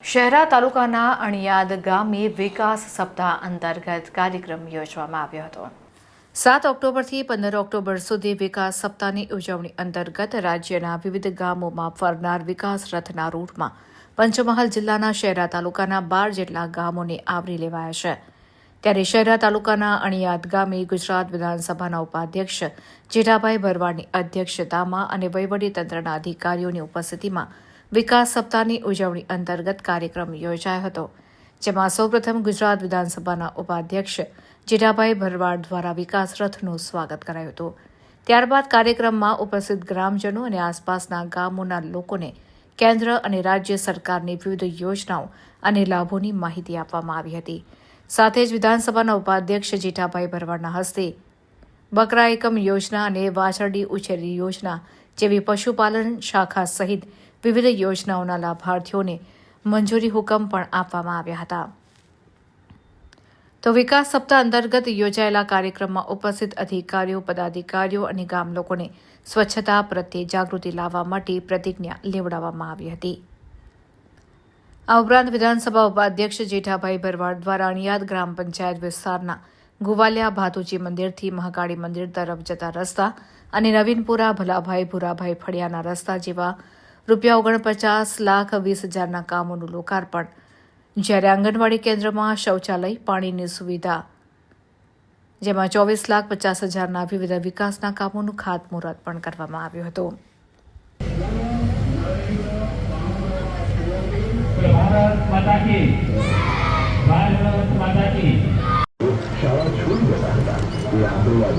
શહેરા તાલુકાના અણિયાદ ગામે વિકાસ સપ્તાહ અંતર્ગત કાર્યક્રમ યોજવામાં આવ્યો હતો. સાત ઓક્ટોબરથી પંદર ઓક્ટોબર સુધી વિકાસ સપ્તાહની ઉજવણી અંતર્ગત રાજ્યના વિવિધ ગામોમાં ફરનાર વિકાસ રથના રૂટમાં પંચમહાલ જિલ્લાના શહેરા તાલુકાના બાર જેટલા ગામોને આવરી લેવાયા છે. ત્યારે શહેરા તાલુકાના અણિયાદ ગામે ગુજરાત વિધાનસભાના ઉપાધ્યક્ષ જેઠાભાઈ ભરવાડની અધ્યક્ષતામાં અને વહીવટીતંત્રના અધિકારીઓની ઉપસ્થિતિમાં વિકાસ સપ્તાહની ઉજવણી અંતર્ગત કાર્યક્રમ યોજાયો હતો, જેમાં સૌપ્રથમ ગુજરાત વિધાનસભાના ઉપાધ્યક્ષ જેઠાભાઈ ભરવાડ દ્વારા વિકાસ રથનું સ્વાગત કરાયું હતું. ત્યારબાદ કાર્યક્રમમાં ઉપસ્થિત ગ્રામજનો અને આસપાસના ગામોના લોકોને કેન્દ્ર અને રાજ્ય સરકારની વિવિધ યોજનાઓ અને લાભોની માહિતી આપવામાં આવી હતી. સાથે જ વિધાનસભાના ઉપાધ્યક્ષ જેઠાભાઈ ભરવાડના હસ્તે બકરા એકમ યોજના અને વાછરડી ઉછેરી યોજના જેવી પશુપાલન શાખા સહિત વિવિધ યોજનાઓના લાભાર્થીઓને મંજૂરી હુકમ પણ આપવામાં આવ્યા હતા. તો વિકાસ સપ્તાહ અંતર્ગત યોજાયેલા કાર્યક્રમમાં ઉપસ્થિત અધિકારીઓ, પદાધિકારીઓ અને ગામ લોકોને સ્વચ્છતા પ્રત્યે જાગૃતિ લાવવા માટે પ્રતિજ્ઞા લેવડાવવામાં આવી હતી. આ ઉપરાંત વિધાનસભા ઉપાધ્યક્ષ જેઠાભાઈ ભરવાડ દ્વારા અણિયાદ ગ્રામ પંચાયત વિસ્તારના ગુવાલિયા ભાતુજી મંદિરથી મહાકાળી મંદિર તરફ જતા રસ્તા અને નવીનપુરા ભલાભાઈ ભૂરાભાઈ ફળિયાના રસ્તા જેવા રૂપિયા ઓગણપચાસ લાખ વીસ હજારના કામોનું લોકાર્પણ. જ્યારે આંગણવાડી કેન્દ્રમાં શૌચાલય પાણીની સુવિધા. જેમાં ચોવીસ લાખ પચાસ હજારના વિવિધ વિકાસના કામોનું ખાતમુહૂર્ત પણ કરવામાં આવ્યું હતું. શાળા છોડી જતા હતા. એ આંદોલન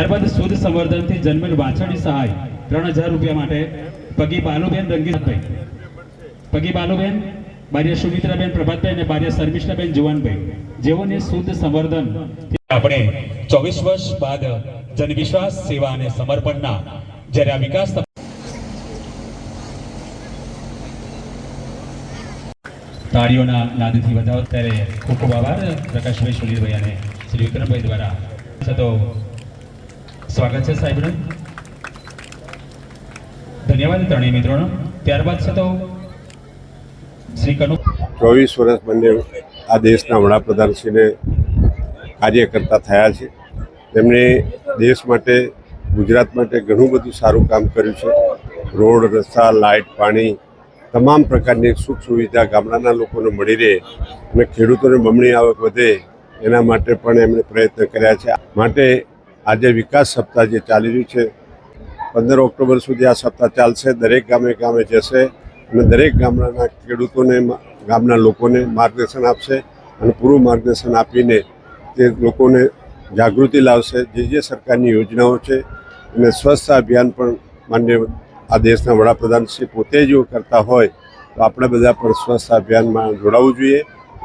ત્યારબાદ શુદ્ધ સંવર્ધનથી જન્મેલ વાછરડી સહાય ત્રણ હજાર રૂપિયા માટે. પગી બાલુબેન રંગીતભાઈ. પગી બાલુબેન, બાર્ય સુમિત્રાબેન, પ્રભાતભાઈ અને બાર્ય શર્મિષ્ઠાબેન જુવાનભાઈ. જેઓને શુદ્ધ સંવર્ધન આપણે ચોવીસ વર્ષ બાદ જનવિશ્વાસ, સેવા અને સમર્પણના જ્યારે આ વિકાસ તાળીઓના નાદથી વધાવો. ત્યારે ખૂબ ખૂબ આભાર પ્રકાશભાઈ સુનીલભાઈ અને શ્રી વિક્રમભાઈ દ્વારા. તો સ્વાગત છે સાહેબનું. ધન્યવાદ ત્રણેય મિત્રોનો. ત્યારબાદ છે તો શ્રી કનુ ચોવીસ વર્ષ બંને આ દેશના વડાપ્રધાનશ્રીને કાર્ય કરતા થયા છે. તેમણે દેશ માટે, ગુજરાત માટે ઘણું બધું સારું કામ કર્યું છે. રોડ, રસ્તા, લાઇટ, પાણી, તમામ પ્રકારની સુખ સુવિધા ગામડાના લોકોને મળી રહે અને ખેડૂતોને બમણી આવક વધે એના માટે પણ એમણે પ્રયત્ન કર્યા છે. માટે આજે વિકાસ સપ્તાહ જે ચાલી રહ્યું છે, પંદર ઓક્ટોબર સુધી આ સપ્તાહ ચાલશે, દરેક ગામે ગામે જશે અને દરેક ગામડાના ખેડૂતોને, ગામના લોકોને માર્ગદર્શન આપશે અને પૂરું માર્ગદર્શન આપીને તે લોકોને જાગૃતિ લાવશે. જે જે સરકારની યોજનાઓ છે અને સ્વચ્છતા અભિયાન પણ માન્ય આ દેશના વડાપ્રધાન શ્રી પોતે જો કરતા હોય, તો આપણે બધા પણ સ્વચ્છતા અભિયાનમાં જોડાવવું જોઈએ.